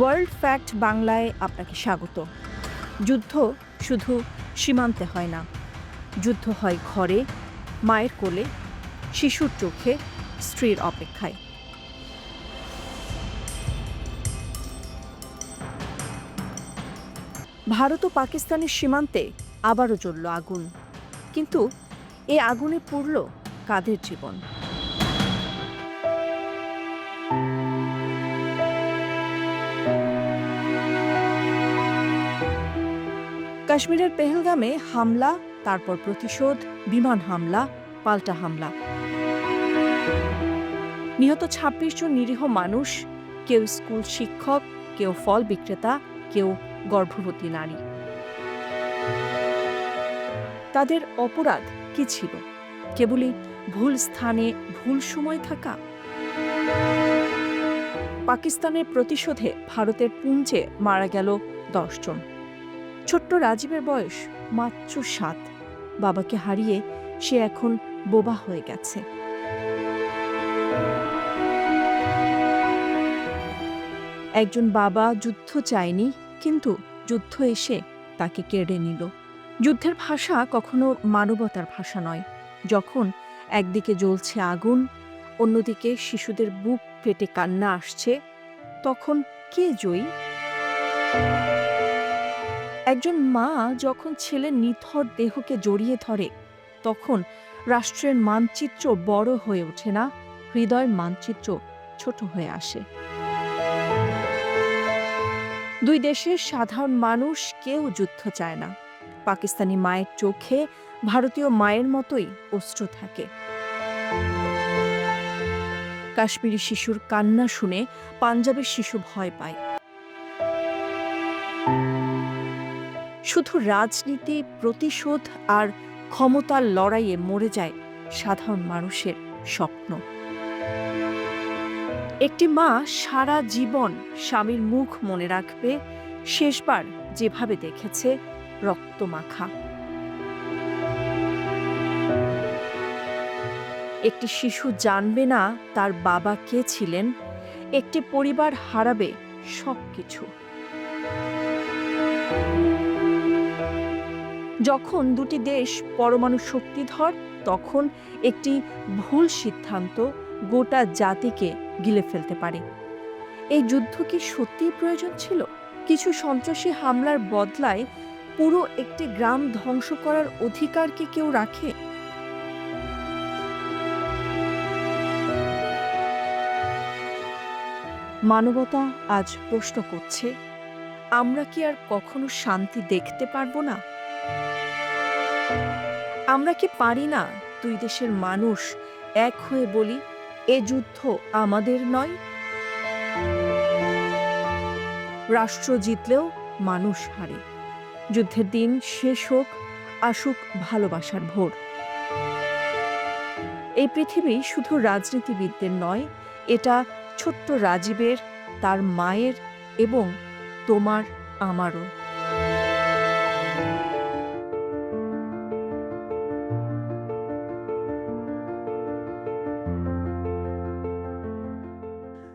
World fact বাংলায় আপনাকে স্বাগত। যুদ্ধ শুধু সীমান্তে হয় না, যুদ্ধ হয় ঘরে, মায়ের কোলে, শিশুর চোখে, স্ত্রীর অপেক্ষায়। ভারত ও পাকিস্তানের সীমান্তে আবারও জ্বলল আগুন, কিন্তু এই আগুনে পুড়ল কাদের জীবন? কাশ্মীরের পেহেলগামে হামলা, তারপর প্রতিশোধ, বিমান হামলা, পাল্টা হামলা। নিহত ছাব্বিশ জন নিরীহ মানুষ, কেউ স্কুল শিক্ষক, কেউ ফল বিক্রেতা, কেউ গর্ভবতী নারী। তাদের অপরাধ কি ছিল? কেবলই ভুল স্থানে ভুল সময় থাকা? পাকিস্তানের প্রতিশোধে ভারতের পুঞ্জে মারা গেল দশজন ছোট্ট রাজীবের বয়স মাত্র সাত। বাবাকে হারিয়ে সে এখন বোবা হয়ে গেছে। একজন বাবা যুদ্ধ চায়নি, কিন্তু যুদ্ধ এসে তাকে কেড়ে নিল। যুদ্ধের ভাষা কখনো মানবতার ভাষা নয়। যখন একদিকে জ্বলছে আগুন, অন্যদিকে শিশুদের বুক ফেটে কান্না আসছে, তখন কে জয়ী? একজন মা যখন ছেলের নিথর দেহকে জড়িয়ে ধরে, তখন রাষ্ট্রের মানচিত্র বড় হয়ে ওঠে না, হৃদয়ের মানচিত্র ছোট হয়ে আসে। দুই দেশের সাধারণ মানুষ কেউ যুদ্ধ চায় না। পাকিস্তানি মায়ের চোখে ভারতীয় মায়ের মতোই অশ্রু থাকে। কাশ্মীরি শিশুর কান্না শুনে পাঞ্জাবের শিশু ভয় পায়। শুধু রাজনীতি, প্রতিশোধ আর ক্ষমতার লড়াইয়ে মরে যায় সাধারণ মানুষের স্বপ্ন। একটি মা সারা জীবন স্বামীর মুখ মনে রাখবে, শেষবার যেভাবে দেখেছে রক্তমাখা একটি শিশু জানবে না তার বাবা কে ছিলেন, একটি পরিবার হারাবে সবকিছু। যখন দুটি দেশ পরমাণু শক্তিধর, তখন একটি ভুল সিদ্ধান্ত গোটা জাতিকে গিলে ফেলতে পারে। এই যুদ্ধ কি সত্যিই প্রয়োজন ছিল? কিছু সন্ত্রাসী হামলার বদলায় পুরো একটি গ্রাম ধ্বংস করার অধিকার কি কেউ রাখে? মানবতা আজ প্রশ্ন করছে, আমরা কি আর কখনো শান্তি দেখতে পারব না? আমরা কি পারি না? দুই দেশের মানুষ এক হয়ে বলি, এ যুদ্ধ আমাদের নয় রাষ্ট্র জিতলেও মানুষ হারে। যুদ্ধের দিন শেষ হোক, আসুক ভালোবাসার ভোর। এই পৃথিবী শুধু রাজনীতিবিদদের নয়, এটা ছোট্ট রাজীবের, তার মায়ের এবং তোমার, আমারও।